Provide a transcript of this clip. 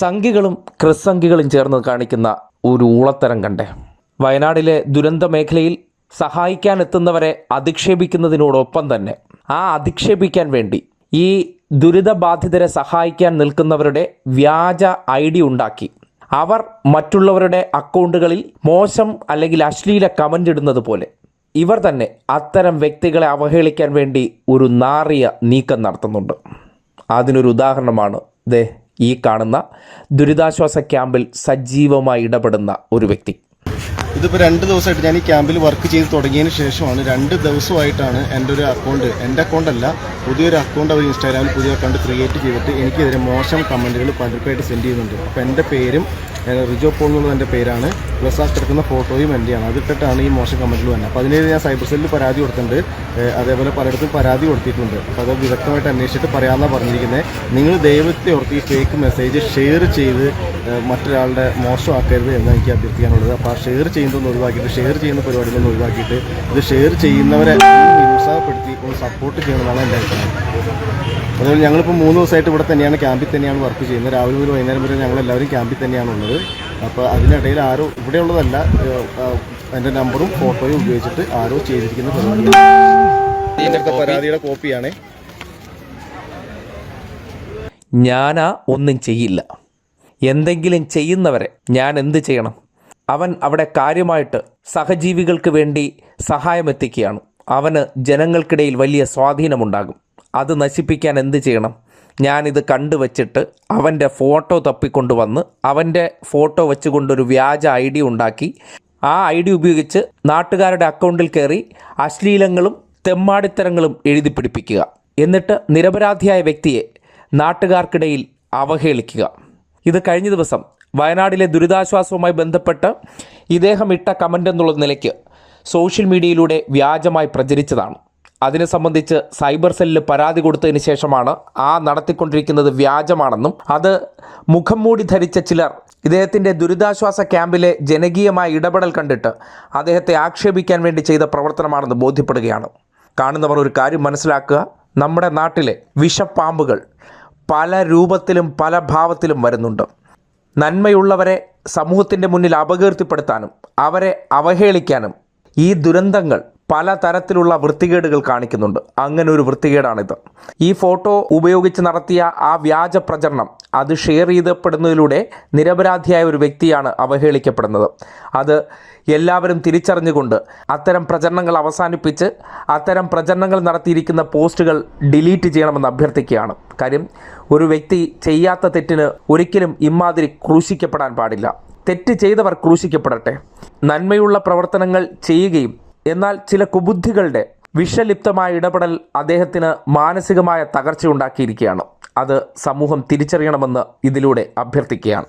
സംഘികളും ക്രിസംഘികളും ചേർന്ന് കാണിക്കുന്ന ഒരു ഊളത്തരം കണ്ടേ. വയനാടിലെ ദുരന്ത മേഖലയിൽ സഹായിക്കാൻ എത്തുന്നവരെ അധിക്ഷേപിക്കുന്നതിനോടൊപ്പം തന്നെ ആ അധിക്ഷേപിക്കാൻ വേണ്ടി ഈ ദുരിതബാധിതരെ സഹായിക്കാൻ നിൽക്കുന്നവരുടെ വ്യാജ ഐ ഡി ഉണ്ടാക്കി. അവർ മറ്റുള്ളവരുടെ അക്കൗണ്ടുകളിൽ മോശം അല്ലെങ്കിൽ അശ്ലീല കമന്റ് ഇടുന്നത് പോലെ ഇവർ തന്നെ അത്തരം വ്യക്തികളെ അവഹേളിക്കാൻ വേണ്ടി ഒരു നാറിയ നീക്കം നടത്തുന്നുണ്ട്. അതിനൊരു ഉദാഹരണമാണ് ദേ ഈ കാണുന്ന ദുരിതാശ്വാസ ക്യാമ്പിൽ സജീവമായി ഇടപെടുന്ന ഒരു വ്യക്തി. ഇതിപ്പോൾ രണ്ട് ദിവസമായിട്ട് ഞാൻ ഈ ക്യാമ്പിൽ വർക്ക് ചെയ്ത് തുടങ്ങിയതിന് ശേഷമാണ് രണ്ട് ദിവസമായിട്ടാണ് എന്റെ ഒരു അക്കൗണ്ട് എന്റെ അക്കൗണ്ടല്ല പുതിയൊരു അക്കൗണ്ട് അവർ ഇൻസ്റ്റാഗ്രാമിൽ പുതിയ അക്കൗണ്ട് ക്രിയേറ്റ് ചെയ്തിട്ട് എനിക്കെതിരെ മോശം കമന്റുകൾ പലർക്കായിട്ട് സെൻഡ് ചെയ്യുന്നുണ്ട്. അപ്പോൾ എന്റെ പേരും റിജോ പോൾ എന്നുള്ളത് എന്റെ പേരാണ്. പ്ലസ് ആ കിടക്കുന്ന ഫോട്ടോയും എന്റെയാണ്. അതിട്ടിട്ടാണ് ഈ മോശം കമന്റുകൾ വന്നത്. അപ്പോൾ അതിനെതിരെ ഞാൻ സൈബർ സെല്ലിൽ പരാതി കൊടുത്തിട്ടുണ്ട്. അതേപോലെ പലയിടത്തും പരാതി കൊടുത്തിട്ടുണ്ട്. അപ്പോൾ അത് വിദഗ്ധമായിട്ട് അന്വേഷിച്ചിട്ട് പറയാമെന്നാണ് പറഞ്ഞിരിക്കുന്നത് നിങ്ങൾ ദൈവത്തെ ഓർത്ത് ഈ ഫേക്ക് മെസ്സേജ് ഷെയർ ചെയ്ത് മറ്റൊരാളുടെ മോശമാക്കരുത് എന്ന് എനിക്ക് അഭ്യർത്ഥിക്കാനുള്ളത്. അപ്പോൾ ആ ഷെയർ ചെയ്യുന്നതൊന്ന് ഒഴിവാക്കിയിട്ട് ഷെയർ ചെയ്യുന്ന പരിപാടികളൊന്ന് ഒഴിവാക്കിയിട്ട് ഇത് ഷെയർ ചെയ്യുന്നവരെ നിരുത്സാഹപ്പെടുത്തി ഒന്ന് സപ്പോർട്ട് ചെയ്യണമെന്നാണ് എന്റെ അഭിപ്രായം. അതുപോലെ ഞങ്ങളിപ്പോൾ മൂന്ന് ദിവസമായിട്ട് ഇവിടെ തന്നെയാണ് ക്യാമ്പിൽ തന്നെയാണ് വർക്ക് ചെയ്യുന്നത്. രാവിലെ മുതൽ വൈകുന്നേരം വരെ ഞങ്ങൾ എല്ലാവരും ക്യാമ്പിൽ തന്നെയാണ് ഉള്ളത്. അപ്പോൾ അതിനിടയിൽ ആരോ ഇവിടെയുള്ളതല്ല എന്റെ നമ്പറും ഫോട്ടോയും ഉപയോഗിച്ചിട്ട് ആരോ ചെയ്തിരിക്കുന്ന പരിപാടിയാണ്. പരാതിയുടെ കോപ്പിയാണ്. ഞാനാ ഒന്നും ചെയ്യില്ല. എന്തെങ്കിലും ചെയ്യുന്നവരെ ഞാൻ എന്ത് ചെയ്യണം? അവൻ അവിടെ കാര്യമായിട്ട് സഹജീവികൾക്ക് വേണ്ടി സഹായമെത്തിക്കുകയാണ്. അവന് ജനങ്ങൾക്കിടയിൽ വലിയ സ്വാധീനമുണ്ടാകും. അത് നശിപ്പിക്കാൻ എന്ത് ചെയ്യണം? ഞാനിത് കണ്ടുവച്ചിട്ട് അവന്റെ ഫോട്ടോ തപ്പിക്കൊണ്ടുവന്ന് അവന്റെ ഫോട്ടോ വെച്ചുകൊണ്ടൊരു വ്യാജ ഐ ഡി ഉണ്ടാക്കി. ആ ഐ ഡി ഉപയോഗിച്ച് നാട്ടുകാരുടെ അക്കൗണ്ടിൽ കയറി അശ്ലീലങ്ങളും തെമ്മാടിത്തരങ്ങളും എഴുതി പിടിപ്പിക്കുക. എന്നിട്ട് നിരപരാധിയായ വ്യക്തിയെ നാട്ടുകാർക്കിടയിൽ അവഹേളിക്കുക. ഇത് കഴിഞ്ഞ ദിവസം വയനാടിലെ ദുരിതാശ്വാസവുമായി ബന്ധപ്പെട്ട് ഇദ്ദേഹം ഇട്ട കമന്റ് എന്നുള്ള നിലയ്ക്ക് സോഷ്യൽ മീഡിയയിലൂടെ വ്യാജമായി പ്രചരിച്ചതാണ്. അതിനെ സംബന്ധിച്ച് സൈബർ സെല്ലിൽ പരാതി കൊടുത്തതിന് ശേഷമാണ് ആ നടത്തിക്കൊണ്ടിരിക്കുന്നത് വ്യാജമാണെന്നും അത് മുഖം മൂടി ധരിച്ച ചിലർ ഇദ്ദേഹത്തിന്റെ ദുരിതാശ്വാസ ക്യാമ്പിലെ ജനകീയമായ ഇടപെടൽ കണ്ടിട്ട് അദ്ദേഹത്തെ ആക്ഷേപിക്കാൻ വേണ്ടി ചെയ്ത പ്രവർത്തനമാണെന്ന് ബോധ്യപ്പെടുകയാണ്. കാണുന്നവർ ഒരു കാര്യം മനസ്സിലാക്കുക നമ്മുടെ നാട്ടിലെ വിഷപ്പാമ്പുകൾ പല രൂപത്തിലും പല ഭാവത്തിലും വരുന്നുണ്ട്. നന്മയുള്ളവരെ സമൂഹത്തിന്റെ മുന്നിൽ അപകീർത്തിപ്പെടുത്താനും അവരെ അവഹേളിക്കാനും ഈ ദുരന്തങ്ങൾ പല തരത്തിലുള്ള വൃത്തികേടുകൾ കാണിക്കുന്നുണ്ട്. അങ്ങനെ ഒരു വൃത്തികേടാണിത്. ഈ ഫോട്ടോ ഉപയോഗിച്ച് നടത്തിയ ആ വ്യാജ പ്രചരണം അത് ഷെയർ ചെയ്തപ്പെടുന്നതിലൂടെ നിരപരാധിയായ ഒരു വ്യക്തിയാണ് അവഹേളിക്കപ്പെടുന്നത്. അത് എല്ലാവരും തിരിച്ചറിഞ്ഞുകൊണ്ട് അത്തരം പ്രചരണങ്ങൾ അവസാനിപ്പിച്ച് അത്തരം പ്രചരണങ്ങൾ നടത്തിയിരിക്കുന്ന പോസ്റ്റുകൾ ഡിലീറ്റ് ചെയ്യണമെന്ന് അഭ്യർത്ഥിക്കുകയാണ്. കാര്യം ഒരു വ്യക്തി ചെയ്യാത്ത തെറ്റിന് ഒരിക്കലും ഇമാതിരി ക്രൂശിക്കപ്പെടാൻ പാടില്ല. തെറ്റ് ചെയ്തവർ ക്രൂശിക്കപ്പെടട്ടെ. നന്മയുള്ള പ്രവർത്തനങ്ങൾ ചെയ്യുകയും എന്നാൽ ചില കുബുദ്ധികളുടെ വിഷലിപ്തമായ ഇടപെടൽ അദ്ദേഹത്തിന് മാനസികമായ തകർച്ച തകർച്ചയുണ്ടാക്കിയിരിക്കുകയാണ്. അത് സമൂഹം തിരിച്ചറിയണമെന്ന് ഇതിലൂടെ അഭ്യർത്ഥിക്കുകയാണ്.